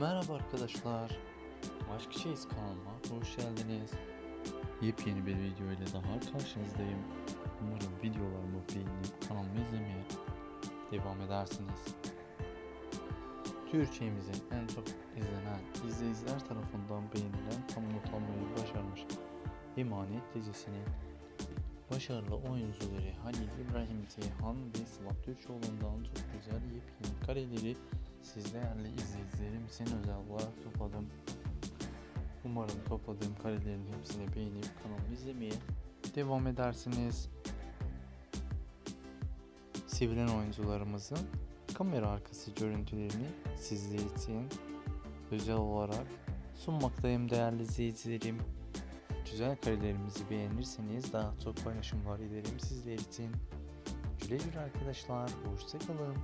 Merhaba arkadaşlar. Aşk Çeyiz kanalıma hoş geldiniz. Yepyeni bir video ile daha karşınızdayım. Umarım videolarımı beğenip kanalımı izlemeye devam edersiniz. Türkçemizin en çok izlenen izleyiciler tarafından beğenilen tam not almayı başarmış Emanet dizisinin başarılı oyuncuları Halil İbrahim Ceyhan ve Sıla Türkoğlu'ndan çok güzel yepyeni kareleri siz değerli izleyicilerim için özel olarak topladım. Umarım topladığım karelerin hepsini beğenip kanalımı izlemeye devam edersiniz. Sevilen oyuncularımızın kamera arkası görüntülerini sizler için özel olarak sunmaktayım değerli izleyicilerim. Güzel karelerimizi beğenirseniz daha çok paylaşımlar ederim sizler için. Güle güle arkadaşlar. Hoşçakalın.